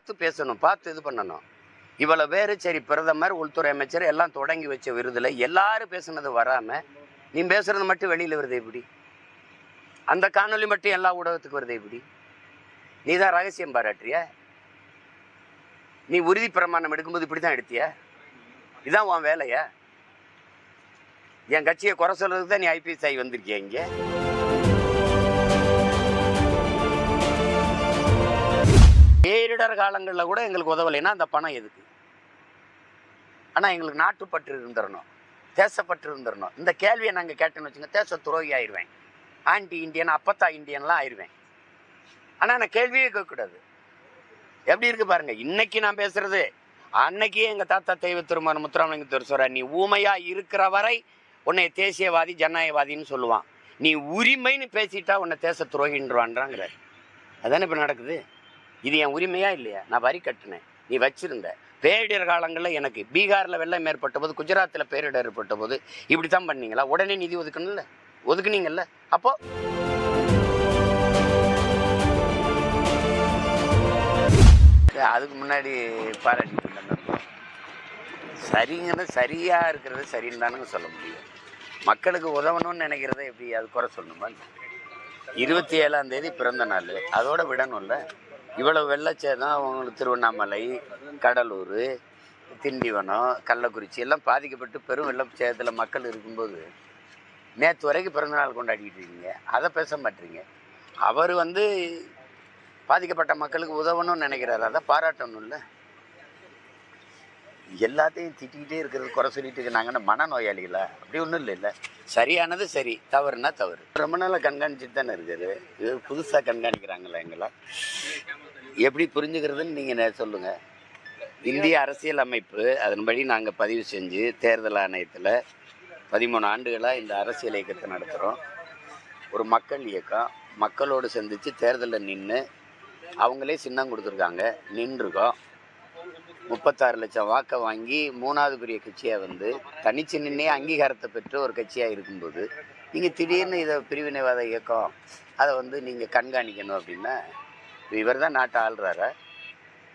பார்த்து பேசணும் பார்த்து இது பண்ணணும். இவ்வளோ பேர் சரி பிரதமர் உள்துறை அமைச்சர் எல்லாம் தொடங்கி வச்ச விருதில் எல்லாரும் பேசுனது வராமல் நீ பேசுறது மட்டும் வெளியில் வருது எப்படி? அந்த காணொளி மட்டும் எல்லா ஊடகத்துக்கு வருது எப்படி? நீ தான் ரகசியம் பாராட்டுறிய? நீ உறுதி பிரமாணம் எடுக்கும்போது இப்படி தான் எடுத்திய? இதான் உன் வேலையா? என் கட்சியை குறை சொல்கிறதுக்கு தான் நீ ஐபிஎஸ் ஆகி வந்திருக்கிய இங்கே? பேரிடர் காலங்களில் கூட எங்களுக்கு உதவலைன்னா அந்த பணம் எதுக்கு? ஆனால் எங்களுக்கு நாட்டுப்பற்று இருந்துடணும் தேசப்பற்று இருந்துடணும் இந்த கேள்வியை நாங்கள் கேட்டேன்னு வச்சுங்க தேச துரோகி ஆயிடுவேன் ஆன்டி இந்தியன் அப்பத்தா இந்தியன்லாம் ஆயிடுவேன் ஆனால் நான் கேள்வியே கேட்கக்கூடாது. எப்படி இருக்கு பாருங்க இன்னைக்கு நான் பேசுறது அன்னைக்கே எங்க தாத்தா தெய்வ திருமண முத்துராமலிங்க சொல்ற நீ ஊமையா இருக்கிற வரை உன்னை தேசியவாதி ஜனநாயகவாதின்னு சொல்லுவான். நீ உரிமைன்னு பேசிட்டா உன்னை தேச துரோகின்றான்றாங்கிற அதானே இப்போ நடக்குது? இது என் உரிமையா இல்லையா? நான் வரி கட்டினேன். நீ வச்சிருந்த. பேரிடர் காலங்களில் எனக்கு பீகாரில் வெள்ளம் ஏற்பட்ட போது குஜராத்தில் பேரிடர் ஏற்பட்ட போது இப்படி தான் பண்ணீங்களா? உடனே நிதி ஒதுக்கணும்ல? ஒதுக்குனீங்கல்ல? அப்போ? அதுக்கு முன்னாடி பாராட்டிட்டு இருந்தாங்க சரிங்கிறது சரியாக இருக்கிறது சரின்னு தானுங்க சொல்ல முடியும். மக்களுக்கு உதவணும்னு நினைக்கிறத எப்படி அது குறை சொல்லணுமா இருபத்தி ஏழாம் தேதி பிறந்த நாள். அதோட விடணும்ல? இவ்வளோ வெள்ளச்சேதம் அவங்களுக்கு திருவண்ணாமலை கடலூர் திண்டிவனம் கள்ளக்குறிச்சி எல்லாம் பாதிக்கப்பட்டு பெரும் வெள்ளச்சேதத்தில் மக்கள் இருக்கும்போது நேற்று வரைக்கும் பிறந்தநாள் கொண்டாடிக்கிட்டு இருக்கீங்க. அதை பேச மாட்டீங்க. அவர் வந்து பாதிக்கப்பட்ட மக்களுக்கு உதவணும்னு நினைக்கிறாரு. அதை பாராட்டணும்ல? எல்லாத்தையும் திட்டிக்கிட்டே இருக்கிறது குறை சொல்லிட்டு இருக்காங்கன்னா மனநோயாளிகளா. அப்படி ஒன்றும் இல்லை இல்லை. சரியானது சரி தவறுனா தவறு. ரொம்ப நாளாக கண்காணிச்சுட்டு தானே இருக்குது. இது புதுசாக கண்காணிக்கிறாங்களா எங்களை. எப்படி புரிஞ்சுக்கிறதுன்னு நீங்கள் சொல்லுங்கள் இந்திய அரசியல் அமைப்பு அதன்படி நாங்கள் பதிவு செஞ்சு தேர்தல் ஆணையத்தில் பதிமூணு ஆண்டுகளாக இந்த அரசியல் இயக்கத்தை நடத்துகிறோம் ஒரு மக்கள் இயக்கம். மக்களோடு சந்தித்து தேர்தலில் நின்று அவங்களே சின்னம் கொடுத்துருக்காங்க. நின்றுருக்கோம். முப்பத்தாறு லட்சம் வாக்கை வாங்கி மூணாவது பெரிய கட்சியாக வந்து தனிச்சு நின்னே அங்கீகாரத்தை பெற்று ஒரு கட்சியாக இருக்கும்போது நீங்கள் திடீர்னு இதை பிரிவினைவாத இயக்கம் அதை வந்து நீங்கள் கண்காணிக்கணும் அப்படின்னா இவர் தான் நாட்டை ஆள்றாரா?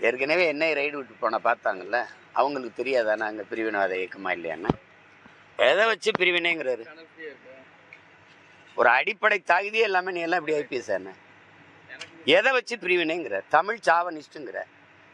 ஏற்கனவே என்னை ரைடு விட்டு போன பார்த்தாங்கல்ல அவங்களுக்கு தெரியாதானே அங்கே பிரிவினைவாத இயக்கமா இல்லையான்னு? எதை வச்சு பிரிவினைங்கிறாரு? ஒரு அடிப்படை தகுதியே இல்லாமல் நீ எல்லாம் இப்படி ஐபிஎஸ் என்ன? எதை வச்சு பிரிவினைங்கிற தமிழ் சாவனிஸ்ட்டுங்கிற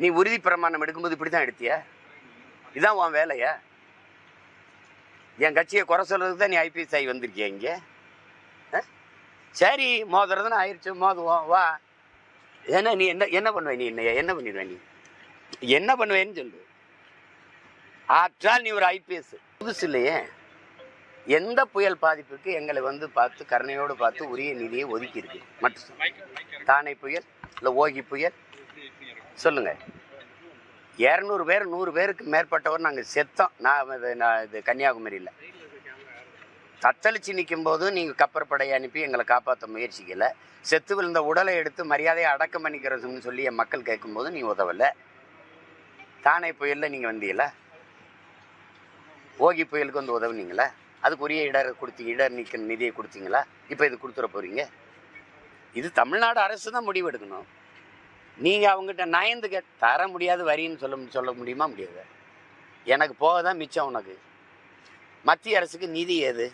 நீ உறுதி பிரமாணம் எடுக்கும்போது இப்படி தான் எடுத்திய? இதான் உன் வேலையா? என் கட்சியை குறை சொல்றதுக்கு தான் நீ ஐபிஎஸ் ஆகி வந்திருக்கிய இங்கே? சரி மோதுறதுன்னு ஆயிடுச்சு மோதுவோம் வா. ஏன்னா நீ என்ன என்ன பண்ணுவ நீ என்ன என்ன பண்ணிடுவ நீ? என்ன பண்ணுவேன்னு சொல்லு. ஆற்றால் நீ ஒரு ஐபிஎஸ் புதுசு இல்லையே. எந்த புயல் பாதிப்புக்கு எங்களை வந்து பார்த்து கருணையோடு பார்த்து உரிய நிதியை ஒதுக்கி இருக்கு மட்டும். தானே புயல் இல்லை ஓகி புயல் சொல்லுங்கள் இரநூறு பேர் நூறு பேருக்கு மேற்பட்டவர் நாங்கள் செத்தோம். நான் இது நான் இது கன்னியாகுமரியில். தத்தளிச்சு நிற்கும் போது நீங்கள் கப்பற்படையை அனுப்பி எங்களை காப்பாற்ற முயற்சிக்கலை. செத்து விழுந்த உடலை எடுத்து மரியாதையை அடக்கம் பண்ணிக்கிறதுன்னு சொல்லி என் மக்கள் கேட்கும்போது நீ உதவலை. தானே புயலில் நீங்கள் வந்தீங்களா? ஓகி புயலுக்கு வந்து உதவுனீங்களா? அதுக்குரிய இடர் கொடுத்தி இடர் நிற்க நிதியை கொடுத்தீங்களா? இப்போ இது கொடுத்துட போகிறீங்க இது தமிழ்நாடு அரசு தான் முடிவு எடுக்கணும். நீங்கள் அவங்ககிட்ட நயந்து கே தர முடியாது வரின்னு சொல்ல சொல்ல முடியுமா முடியாது? எனக்கு போக தான் மிச்சம் உனக்கு. மத்திய அரசுக்கு நிதி ஏது?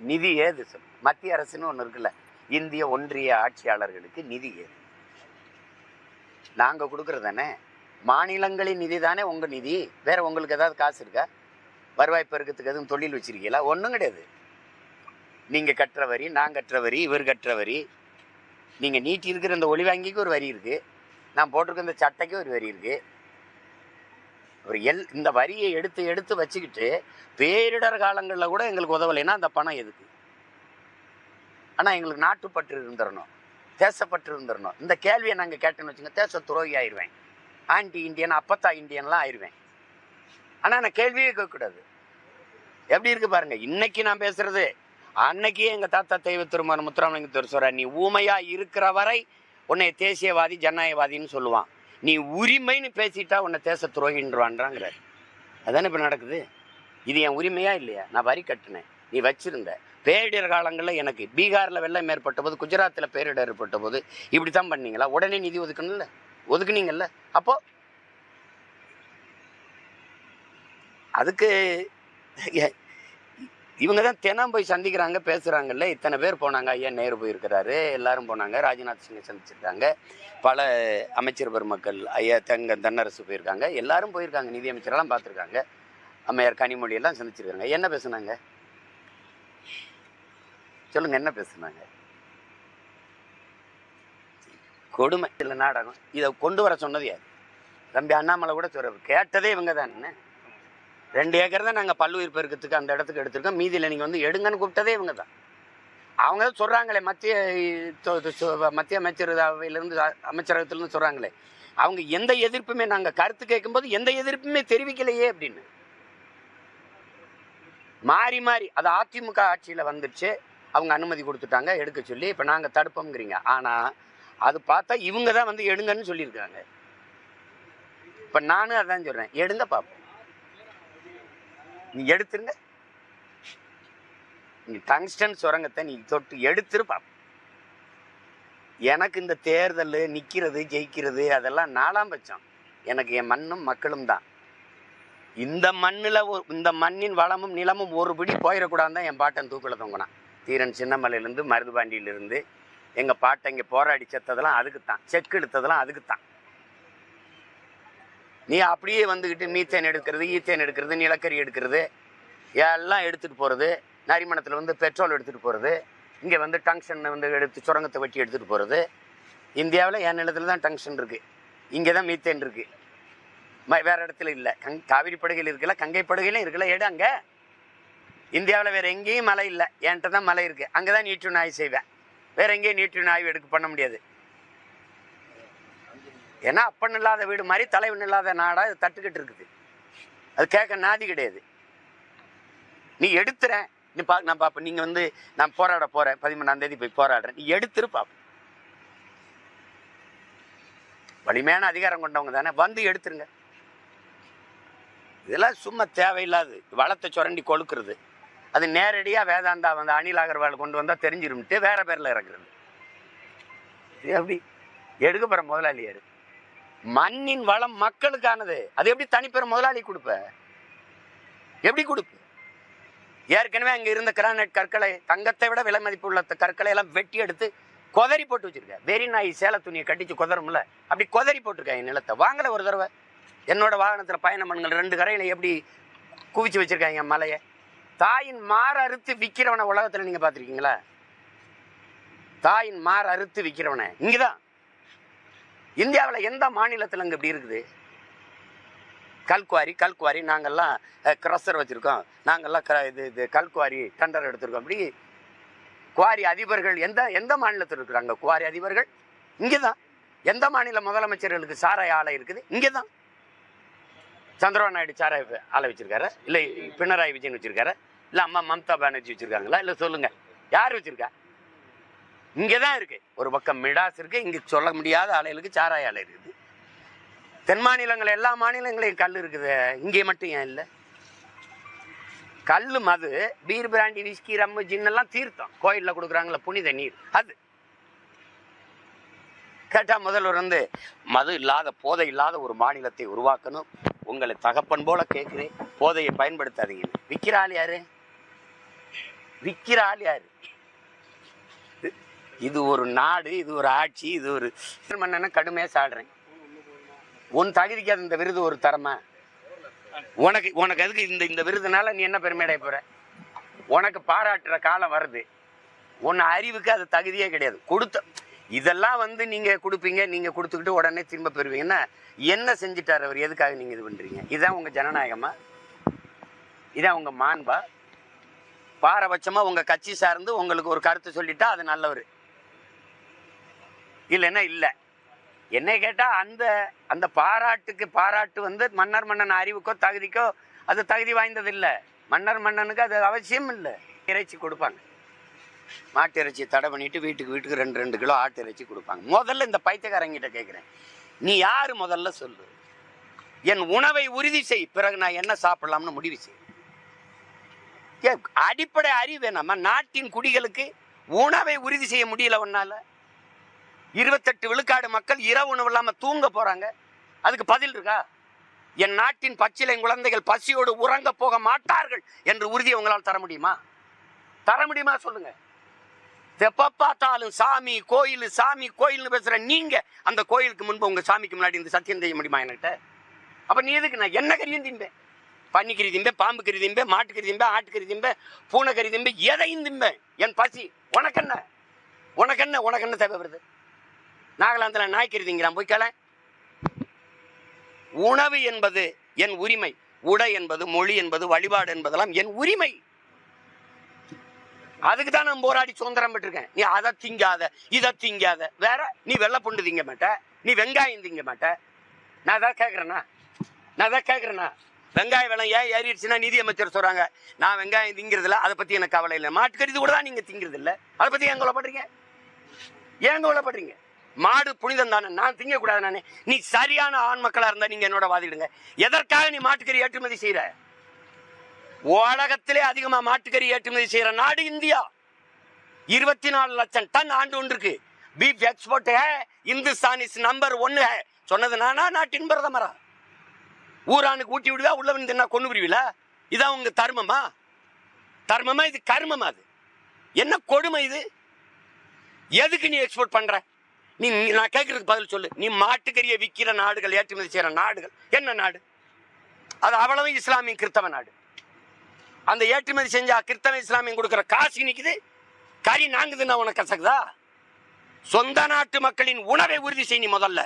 நிதி ஏது சொல் மத்திய அரசுன்னு ஒன்று இருக்குல்ல இந்திய ஒன்றிய ஆட்சியாளர்களுக்கு நிதி ஏது? நாங்கள் கொடுக்குறது தானே? மாநிலங்களின் நிதி தானே உங்கள் நிதி? வேற உங்களுக்கு ஏதாவது காசு இருக்கா? வருவாய் பெருக்கத்துக்கு எதுவும் தொழில் வச்சிருக்கீங்களா? ஒன்றும் கிடையாது. நீங்கள் கட்டுற வரி நான் கட்டுற வரி இவர் கட்டுற வரி நீங்கள் நீட்டி இருக்கிற இந்த ஒளி வாங்கிக்கு ஒரு வரி இருக்குது நான் போட்டிருக்க இந்த சட்டைக்கு ஒரு வரி இருக்குது ஒரு எல் இந்த வரியை எடுத்து எடுத்து வச்சுக்கிட்டு பேரிடர் காலங்களில் கூட எங்களுக்கு உதவலைன்னா அந்த பணம் எதுக்கு? ஆனால் எங்களுக்கு நாட்டுப்பற்று இருந்துடணும் தேசப்பற்று இருந்துடணும் இந்த கேள்வியை நாங்கள் கேட்டேன்னு வச்சுங்க தேச துரோகி ஆயிடுவேன் ஆன்டி இந்தியன் அப்பத்தா இந்தியன்லாம் ஆயிடுவேன் ஆனால் நான் கேள்வியே கேட்கக்கூடாது. எப்படி இருக்கு பாருங்க இன்னைக்கு நான் பேசுறது அன்னைக்கே எங்கள் தாத்தா தெய்வ திருமண முத்துராமலிங்க சொல்ற நீ ஊமையா இருக்கிற வரை உன்னை தேசியவாதி ஜனநாயகவாதின்னு சொல்லுவான். நீ உரிமைன்னு பேசிட்டா உன்னை தேச துரோகின்றான்றாங்கிறார் அதானே இப்போ நடக்குது? இது என் உரிமையா இல்லையா? நான் வரி கட்டினேன். நீ வச்சிருந்த. பேரிடர் காலங்களில் எனக்கு பீகாரில் வெள்ளம் ஏற்பட்ட போது குஜராத்தில் பேரிடர் ஏற்பட்ட போது இப்படி தான் பண்ணீங்களா? உடனே நிதி ஒதுக்கணும்ல? ஒதுக்குனீங்கல்ல? அப்போ? அதுக்கு இவங்க தான் தினம் போய் சந்திக்கிறாங்க பேசுகிறாங்கல்ல இத்தனை பேர் போனாங்க. ஐயா நேரு போயிருக்கிறாரு. எல்லாரும் போனாங்க. ராஜ்நாத் சிங்கை சந்திச்சிருக்காங்க. பல அமைச்சர் பெருமக்கள் ஐயா தங்க தன்னரசு போயிருக்காங்க. எல்லாரும் போயிருக்காங்க. நிதி அமைச்சரெல்லாம் பார்த்துருக்காங்க. அம்மையார் கனிமொழியெல்லாம் சந்திச்சிருக்காங்க. என்ன பேசுனாங்க? சொல்லுங்க என்ன பேசுனாங்க? கொடுமை. இல்லை நாடகம். இதை கொண்டு வர சொன்னது யார்? தம்பி அண்ணாமலை கூட சொல்ற கேட்டதே இவங்க தான் என்ன? ரெண்டு ஏக்கர் தான் நாங்கள் பல்லுயிர் பெருக்கத்துக்கு அந்த இடத்துக்கு எடுத்திருக்கோம். மீதியில் நீங்கள் வந்து எடுங்கன்னு கூப்பிட்டதே இவங்க தான். அவங்க தான் சொல்கிறாங்களே மத்திய தொ- மத்திய அமைச்சரவையிலேருந்து அமைச்சரகத்திலேருந்து சொல்கிறாங்களே அவங்க எந்த எதிர்ப்புமே நாங்கள் கருத்து கேட்கும்போது எந்த எதிர்ப்புமே தெரிவிக்கலையே அப்படின்னு. மாறி மாறி அது அதிமுக ஆட்சியில் வந்துடுச்சு அவங்க அனுமதி கொடுத்துட்டாங்க எடுக்க சொல்லி. இப்போ நாங்கள் தடுப்போங்கிறீங்க ஆனால் அது பார்த்தா இவங்க தான் வந்து எடுங்கன்னு சொல்லியிருக்காங்க. இப்போ நானும் அதான் சொல்கிறேன் எடுங்க பார்ப்போம் நீ எடுத்துருங்க. நீ டங்ஸ்டன் சுரங்கத்தை நீ தொட்டு எடுத்துரு பார்ப்போம் எனக்கு இந்த தேர்தல் நிற்கிறது ஜெயிக்கிறது அதெல்லாம் நாலாம் பட்சம். எனக்கு என் மண்ணும் மக்களும் தான். இந்த மண்ணில் இந்த மண்ணின் வளமும் நிலமும் ஒரு பிடி போயிடக்கூடாது தான் என் பாட்டன் தூக்கில் தொங்கினான். தீரன் சின்னமலையிலேருந்து மருதுபாண்டியிலேருந்து எங்கள் பாட்டை இங்கே போராடி செத்ததெல்லாம் அதுக்கு தான் செக் எடுத்ததெல்லாம் அதுக்குத்தான். நீ அப்படியே வந்துக்கிட்டு மீத்தேன் எடுக்கிறது ஈத்தேன் எடுக்கிறது நிலக்கரி எடுக்கிறது எல்லாம் எடுத்துகிட்டு போகிறது நரிமணத்தில் வந்து பெட்ரோல் எடுத்துகிட்டு போகிறது இங்கே வந்து டங்ஷன் வந்து எடுத்து சுரங்கத்தை வெட்டி எடுத்துகிட்டு போகிறது இந்தியாவில் என் நிலத்தில் தான் டங்ஷன் இருக்குது இங்கே தான் மீத்தேன் இருக்குது ம வேறு இடத்துல இல்லை. கங் காவிரி படுகையில் இருக்கல கங்கை படுகையிலும் இருக்கல. எடு அங்கே. இந்தியாவில் வேறு எங்கேயும் மலை இல்லை. என்கிட்ட தான் மலை இருக்குது அங்கே தான் நீட்டு நாய் செய்வேன். வேறு எங்கேயும் நீட்டு நாய் எடுக்க பண்ண முடியாது. ஏன்னா அப்பன் இல்லாத வீடு மாதிரி தலைவன் இல்லாத நாடாக இது தட்டுக்கிட்டு இருக்குது. அது கேட்க நாதி கிடையாது. நீ எடுத்துறேன். நீ பா நான் பார்ப்பேன் நீங்கள் வந்து நான் போராட போகிறேன் பதிமூணாம் தேதி போய் போராடுறேன். நீ எடுத்துரு பார்ப்போம் வலிமையான அதிகாரம் கொண்டவங்க தானே. வந்து எடுத்துருங்க. இதெல்லாம் சும்மா தேவையில்லாது. வளத்தை சுரண்டி கொழுக்கிறது அது நேரடியாக வேதாந்தா வந்து அனில் அகர்வால் கொண்டு வந்தால் தெரிஞ்சிரும்ட்டு வேற பேரில் இறக்குறது. இது எப்படி? எடுக்க போகிற முதலாளியார் மண்ணின் வளம் மக்களுக்கானது. அது எப்படி தனிப்பெரும் முதலாளி கொடுப்ப? எப்படி கொடுப்ப? ஏற்கனவே அங்கே இருந்த கிரானைட் கற்களை தங்கத்தை விட விலை மதிப்பு உள்ள கற்களை எல்லாம் வெட்டி எடுத்து கொதறி போட்டு வச்சிருக்க. வெறி நாய் சேல துணியை கட்டிச்சு கொதரும்ல. அப்படி கொதறி போட்டிருக்கேன் என் நிலத்தை. வாங்கலை ஒரு தடவை. என்னோட வாகனத்தில் பயணம் பண்ணுங்கள் ரெண்டு கரையில் எப்படி குவிச்சு வச்சுருக்காங்க மலையை? தாயின் மாற அறுத்து விற்கிறவனை உலகத்தில் நீங்கள் பார்த்துருக்கீங்களா? தாயின் மாற அறுத்து விற்கிறவனை இங்கே தான் இந்தியாவில் எந்த மாநிலத்தில் அங்கே இப்படி இருக்குது? கல்குவாரி கல்குவாரி நாங்கள்லாம் கிரஷர் வச்சுருக்கோம். நாங்கள்லாம் க இது இது கல்குவாரி டெண்டர் எடுத்திருக்கோம். அப்படி குவாரி அதிபர்கள் எந்த எந்த மாநிலத்தில் இருக்கிறாங்க? குவாரி அதிபர்கள்? இங்கே தான் எந்த மாநில முதலமைச்சர்களுக்கு சாராய ஆலை இருக்குது? இங்கே தான் சந்திரபாபு நாயுடு சாராய ஆலை வச்சுருக்காரு. இல்லை பினராயி விஜயன் வச்சிருக்காரு. இல்லை அம்மா மம்தா பானர்ஜி வச்சிருக்காங்களா? இல்லை சொல்லுங்க. யார் வச்சிருக்கா? இங்கே தான் இருக்கு. ஒரு பக்கம் மிடாஸ் இருக்கு. இங்கே சொல்ல முடியாத ஆலைகளுக்கு சாராய ஆலை இருக்குது. தென் மாநிலங்கள் எல்லா மாநிலங்களையும் கல் இருக்குது. இங்கே மட்டும் ஏன் இல்லை? கல் மது பீர் பிராண்டி விஸ்கி ரம்மு ஜின்னெல்லாம் தீர்த்தம். கோயிலில் கொடுக்குறாங்களே புனித நீர். அது. கேட்டால் முதல்வர் வந்து மது இல்லாத போதை இல்லாத ஒரு மாநிலத்தை உருவாக்கணும். உங்களை தகப்பன் போல கேட்குறேன். போதையை பயன்படுத்தாதீங்க. விற்கிற ஆள் யாரு? விற்கிற ஆள் யாரு? இது- ஒரு நாடு இது ஒரு ஆட்சி இது ஒரு மன்னனை கடுமையாக சாடுறேன். உன் தகுதிக்கு அது இந்த விருது ஒரு தரமா? உனக்கு உனக்கு அதுக்கு இந்த இந்த விருதுனால நீ என்ன பெருமையடைய போற? உனக்கு பாராட்டுற காலம் வருது. உன் அறிவுக்கு அது தகுதியே கிடையாது. கொடுத்த இதெல்லாம் வந்து நீங்க கொடுப்பீங்க நீங்க கொடுத்துக்கிட்டு உடனே திரும்ப பெறுவீங்கன்னா என்ன செஞ்சிட்டார் அவர்? எதுக்காக நீங்க இது பண்றீங்க? இதான் உங்க ஜனநாயகமா? இதான் உங்க மாண்பா? பாரபட்சமா உங்க கட்சி சார்ந்து உங்களுக்கு ஒரு கருத்து சொல்லிட்டா அது நல்லவர். இல்லைன்னா இல்லை. என்னை கேட்டால் அந்த அந்த பாராட்டுக்கு பாராட்டு வந்து மன்னர் மன்னன் அறிவுக்கோ தகுதிக்கோ அது தகுதி வாய்ந்தது இல்லை மன்னர் மன்னனுக்கு அது அவசியம் இல்லை. இறைச்சி கொடுப்பாங்க. மாட்டு இறைச்சி தடை பண்ணிட்டு வீட்டுக்கு வீட்டுக்கு ரெண்டு ரெண்டு கிலோ ஆட்டு இறைச்சி கொடுப்பாங்க. முதல்ல இந்த பைத்தியக்காரங்கிட்ட கேட்குறேன் நீ யார் முதல்ல சொல்லு. என் உணவை உறுதி செய். பிறகு நான் என்ன சாப்பிடலாம்னு முடிவு செய். ஏ, அடிப்படை அறிவு நம்ம நாட்டின் குடிகளுக்கு உணவை உறுதி செய்ய முடியல உன்னால? இருபத்தெட்டு விழுக்காடு மக்கள் இரவு உணவு இல்லாமல் தூங்க போகிறாங்க அதுக்கு பதில் இருக்கா? என் நாட்டின் பச்சிலை குழந்தைகள் பசியோடு உறங்க போக மாட்டார்கள் என்று உறுதியை உங்களால் தர முடியுமா? தர முடியுமா சொல்லுங்க. எப்ப பார்த்தாலும் சாமி கோயில் சாமி கோயில்னு பேசுகிற நீங்கள் அந்த கோயிலுக்கு முன்பு உங்கள் சாமிக்கு முன்னாடி இந்த சத்தியம் செய்ய முடியுமா என்கிட்ட? அப்போ நீ எதுக்கு நான் என்ன கறியும் திம்பேன் பன்னிக்கறி திம்பேன் பாம்பு கறி திம்பேன் மாட்டுக்கறி திம்பேன் ஆட்டுக்கறி திம்பேன் பூனைக்கறி திம்பேன் எதையும் திம்பேன் என் பசி உனக்கு என்ன உனக்கு என்ன உனக்கு என்ன தேவைப்படுது நாகாலாந்தில் நாய்க்கிறதுங்கிறான் போய்க்கல போய் உணவு என்பது என் உரிமை. உடை என்பது மொழி என்பது வழிபாடு என்பதெல்லாம் என் உரிமை. அதுக்கு தான் நான் போராடி சுதந்திரம் பெற்றிருக்கேன். நீ அதை திங்காத இதை திங்காத. வேற நீ வெள்ளை புண்டு திங்க மாட்ட. நீ வெங்காயம் திங்க மாட்ட. நான் தான் கேட்குறேண்ணா நான் தான் கேட்குறேண்ணா வெங்காய விலை ஏன் ஏறிடுச்சுன்னா நிதி அமைச்சர் நான் வெங்காயம் திங்கிறதில்ல அதை பற்றி எனக்கு கவலை இல்லை. மாட்டுக்கறி கூட தான் நீங்கள் திங்கிறதில்ல. அதை பற்றி ஏன் கவலைப்படுறீங்க? ஏன் கவலைப்படுறீங்க? மாடு புனிதம் தானே? நான் திங்கக்கூடாது நானே. நீ சரியான ஆண் மக்களாக இருந்தால் நீங்கள் என்னோட வாதிடுங்க. எதற்காக நீ மாட்டுக்கறி ஏற்றுமதி செய்கிற உலகத்திலே அதிகமாக மாட்டுக்கறி ஏற்றுமதி செய்கிற நாடு இந்தியா. இருபத்தி நாலு லட்சம் டன் ஆண்டு ஒன்றுக்கு. Beef export Hindustan is number ஒன்னு சொன்னது நானா? நாட்டின் பிரதமரா? ஊரானுக்கு ஊட்டி விடுவா உள்ள வந்து என்ன கொண்டு விடுவீல இதான் உங்க தர்மமா? தர்மமா? இது கர்மமா அது? என்ன கொடுமை இது? எதுக்கு நீ எக்ஸ்போர்ட் பண்ற? நீ நான் கேட்கறதுக்கு பதில் சொல்லு. நீ மாட்டுக்கறியை விற்கிற நாடுகள் ஏற்றுமதி செய்கிற நாடுகள் என்ன நாடு? அது அவ்வளவு இஸ்லாமிய கிறித்தவ நாடு. அந்த ஏற்றுமதி செஞ்சா கிறித்தவ இஸ்லாமியம் கொடுக்குற காசு நிற்குது கறி நாங்குதுன்னா உனக்கு கசக்குதா? சொந்த நாட்டு மக்களின் உணவை உறுதி செய் நீ முதல்ல.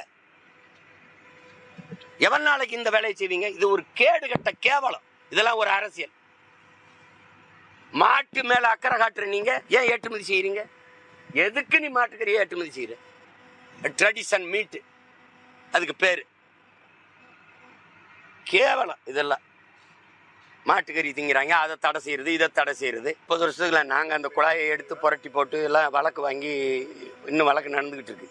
எவன் நாளைக்கு இந்த வேலையை செய்வீங்க? இது ஒரு கேடு கட்ட கேவலம். இதெல்லாம் ஒரு அரசியல். மாட்டு மேல அக்கறை காட்டுற நீங்க ஏன் ஏற்றுமதி செய்யறீங்க? எதுக்கு நீ மாட்டுக்கறியை ஏற்றுமதி செய்யற? ட்ரெடிஷன் மீட்டு அதுக்கு பேர். கேவலம் இதெல்லாம். மாட்டுக்கறி திங்கிறாங்க அதை தடை செய்கிறது இதை தடை செய்கிறது முப்பது வருஷத்தில் நாங்கள் அந்த குழாயை எடுத்து புரட்டி போட்டு எல்லாம் வழக்கு வாங்கி இன்னும் வழக்கு நடந்துக்கிட்டு இருக்கு.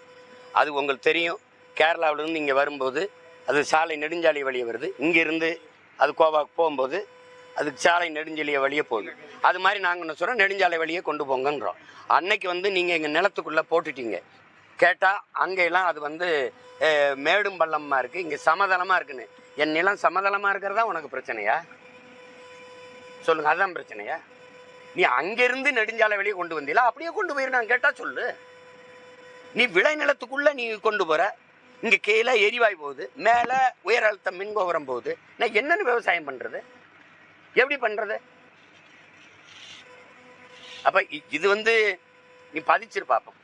அது உங்களுக்கு தெரியும். கேரளாவிலேருந்து இங்கே வரும்போது அது சாலை நெடுஞ்சாலை வழியே வருது. இங்கேருந்து அது கோவாக்கு போகும்போது அதுக்கு சாலை நெடுஞ்சாலை வழியே போகுது. அது மாதிரி நாங்கள் என்ன சொல்கிறோம் நெடுஞ்சாலை வழியே கொண்டு போங்கன்றோம். அன்னைக்கு வந்து நீங்கள் எங்கள் நிலத்துக்குள்ளே போட்டுட்டீங்க. கேட்டால் அங்கெல்லாம் அது வந்து மேடும் பள்ளமாக இருக்குது இங்கே சமதளமாக இருக்குன்னு. என் நிலம் சமதளமாக இருக்கிறதா உனக்கு பிரச்சனையா? சொல்லுங்கள் அதுதான் பிரச்சனையா? நீ அங்கேருந்து நெடுஞ்சாலை வெளியே கொண்டு வந்தீங்களா அப்படியே கொண்டு போயிரு நான் சொல்லு. நீ விளை நிலத்துக்குள்ளே நீ கொண்டு போகிற இங்கே கீழே எரிவாயு போகுது. மேலே உயர் அழுத்த மின்கோபுரம் போகுது. நான் என்னென்னு விவசாயம் பண்ணுறது எப்படி பண்ணுறது அப்போ இ- இது வந்து நீ பதிச்சிரு பார்ப்போம்